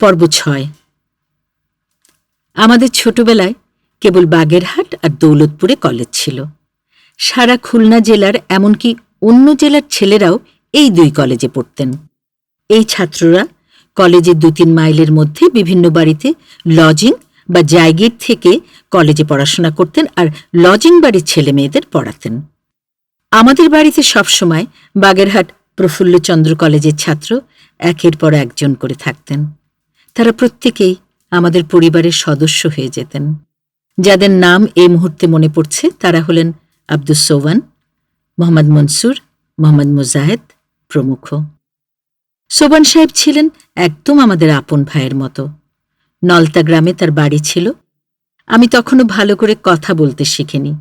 পর্ব ছয়। আমাদের ছোটবেলায় কেবল বাগেরহাট আর দৌলতপুরে কলেজ ছিল। সারা খুলনা জেলার এমনকি অন্য জেলার ছেলেরাও এই দুই কলেজে পড়তেন। এই ছাত্ররা কলেজের দু তিন মাইলের মধ্যে বিভিন্ন বাড়িতে লজিং বা জায়গির থেকে কলেজে পড়াশোনা করতেন আর লজিং বাড়ির ছেলে মেয়েদের পড়াতেন। আমাদের বাড়িতে সবসময় বাগেরহাট প্রফুল্লচন্দ্র কলেজের ছাত্র একের পর একজন করে থাকতেন। তারা প্রত্যেকেই আমাদের পরিবারের সদস্য হয়ে যেতেন। যাদের নাম এই মুহূর্তে মনে পড়ছে তারা হলেন আব্দুস সোবান মোহাম্মদ মনসুর, মোহাম্মদ মুজাহেদ প্রমুখ। সোবান সাহেব ছিলেন একদম আমাদের আপন ভাইয়ের মতো। নলতা গ্রামে তার বাড়ি ছিল। আমি তখনও ভালো করে কথা বলতে শিখিনি।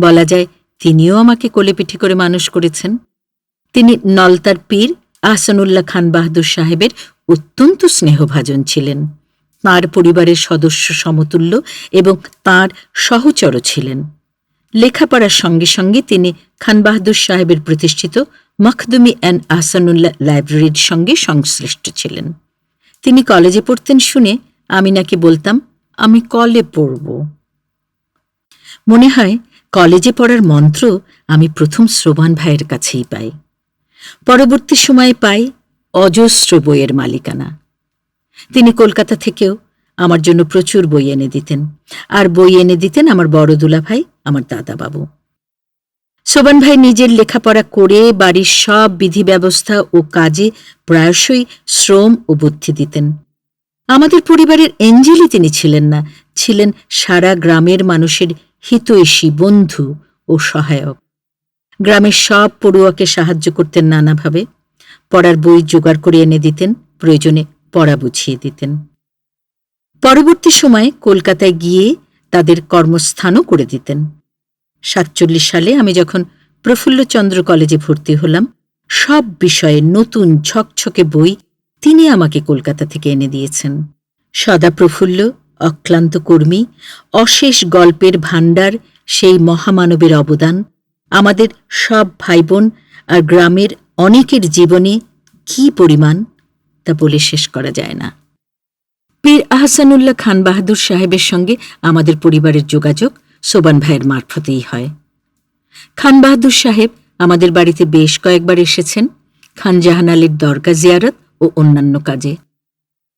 বলা যায় তিনিও আমাকে কোলেপিঠে করে মানুষ করেছেন। তিনি নলতার পীর আহসানুল্লাহ খান বাহাদুর সাহেবের অত্যন্ত স্নেহভাজন ছিলেন। তাঁর পরিবারের সদস্য সমতুল্য এবং তাঁর সহচর ছিলেন। লেখাপড়ার সঙ্গে সঙ্গে তিনি খান বাহাদুর সাহেবের প্রতিষ্ঠিত মখদুমি অ্যান্ড আহসানুল্লাহ লাইব্রেরির সঙ্গে সংশ্লিষ্ট ছিলেন। তিনি কলেজে পড়তেন শুনে আমি নাকি বলতাম, আমি কলে পড়ব। মনে হয় কলেজে পড়ার মন্ত্র আমি প্রথম শ্রবণ ভাইয়ের কাছেই পাই। পরবর্তী সময়ে পাই অজস্র বইয়ের মালিকানা। তিনি কলকাতা থেকেও আমার জন্য প্রচুর বই এনে দিতেন। আর বই এনে দিতেন আমার বড় দুলা ভাই আমার দাদাবাবু। সোবান ভাই নিজের লেখাপড়া করে বাড়ির সব বিধি ব্যবস্থা ও কাজে প্রায়শই শ্রম ও বুদ্ধি দিতেন। আমাদের পরিবারের এঞ্জেলই তিনি ছিলেন না, ছিলেন সারা গ্রামের মানুষের হিতৈষী বন্ধু ও সহায়ক। গ্রামের সব পড়ুয়াকে সাহায্য করতেন নানাভাবে। পড়ার বই জোগাড় করে এনে দিতেন, প্রয়োজনে পড়া বুঝিয়ে দিতেন। পরবর্তী সময়ে কলকাতায় গিয়ে তাদের কর্মস্থানও করে দিতেন। সাতচল্লিশ সালে আমি যখন প্রফুল্লচন্দ্র কলেজে ভর্তি হলাম, সব বিষয়ে নতুন ঝকঝকে বই তিনি আমাকে কলকাতা থেকে এনে দিয়েছেন। সদা প্রফুল্ল, অক্লান্ত কর্মী, অশেষ গল্পের ভাণ্ডার, সেই মহামানবের অবদান, আমাদের সব ভাইবোন আর গ্রামের অনেকের জীবনে কি পরিমাণ? তা বলে শেষ করা যায় না। পীর আহসানুল্লাহ খান বাহাদুর সাহেবের সঙ্গে আমাদের পরিবারের যোগাযোগ সোবান ভাইয়ের মারফতেই হয়। খান বাহাদুর সাহেব আমাদের বাড়িতে বেশ কয়েকবার এসেছেন, খান জাহান আলীর দরগা জিয়ারত ও অন্যান্য কাজে।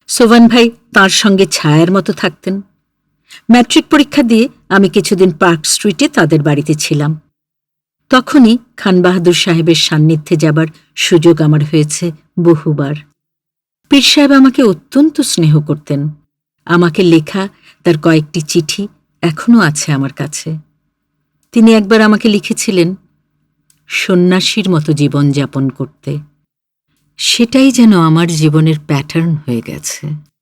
সোবান ভাই তার সঙ্গে ছায়ার মতো থাকতেন। ম্যাট্রিক পরীক্ষা দিয়ে আমি কিছুদিন পার্ক স্ট্রিটে তাদের বাড়িতে ছিলাম। তখনই খান বাহাদুর সাহেবের সান্নিধ্যে যাবার সুযোগ আমার হয়েছে বহুবার। পীর সাহেব আমাকে অত্যন্ত স্নেহ করতেন। আমাকে লেখা, তার কয়েকটি চিঠি এখনও আছে আমার কাছে। তিনি একবার আমাকে লিখেছিলেন, সন্ন্যাসীর মতো জীবন যাপন করতে। সেটাই যেন আমার জীবনের প্যাটার্ন হয়ে গেছে।